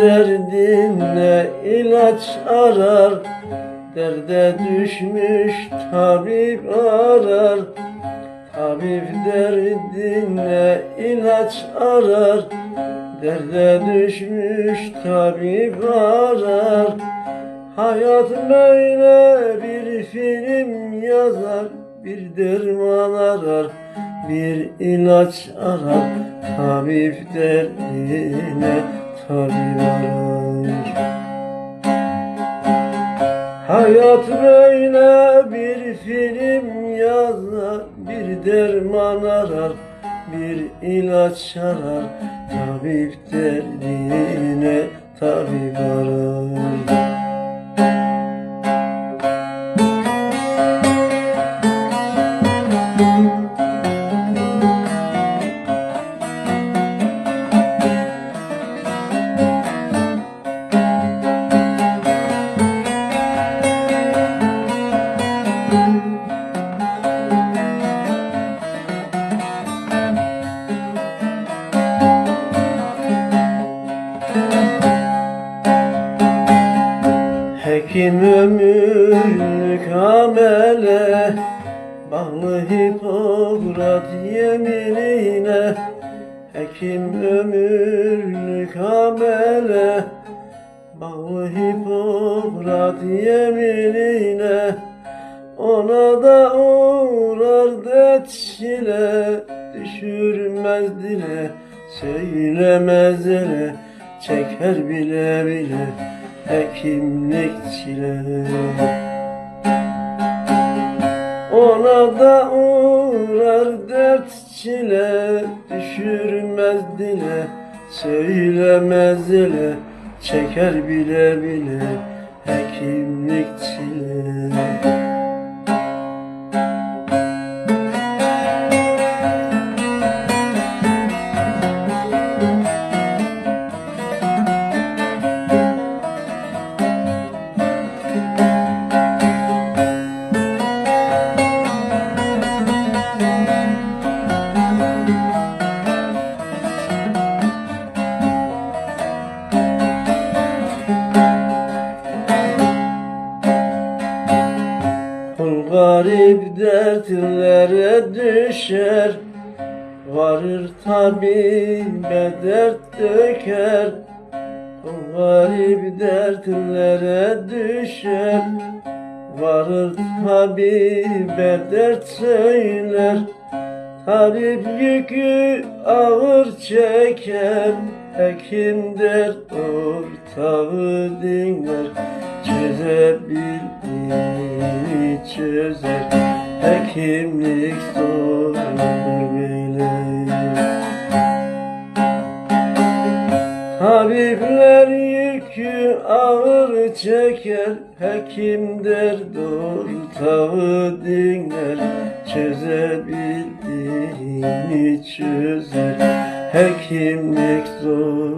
derdine ilaç arar Derde düşmüş tabip arar. Tabip derdine ilaç arar Derde düşmüş tabip arar. Hayat böyle bir film yazar Bir derman arar bir ilaç arar. Tabip derdine arar Hayat böyle bir film yazar Bir derman arar Bir ilaç arar. Tabip derdine tabip arar Hekim ömürlük amele Bağlı Hipokrat yeminine Hekim ömürlük amele Bağlı Hipokrat yeminine Ona da uğrar dert Düşürmez dile Söylemez ele Çeker bile bile Hekimlik çile Ona da uğrar dert çile Düşürmez dile Söylemez ele Çeker bile bile Hekimlik çile Varır tabibe dert döker. Garip dertlere düşer. Varır tabibe dert söyler. Tabip yükü ağır çeker. Hekim dert ortağı dinler. Çözebildiğini çözer. Hekimlik zordur Tabipler yükü ağır çeker Hekim dert ortağı dinler Çözebildiğini çözer Hekimlik zor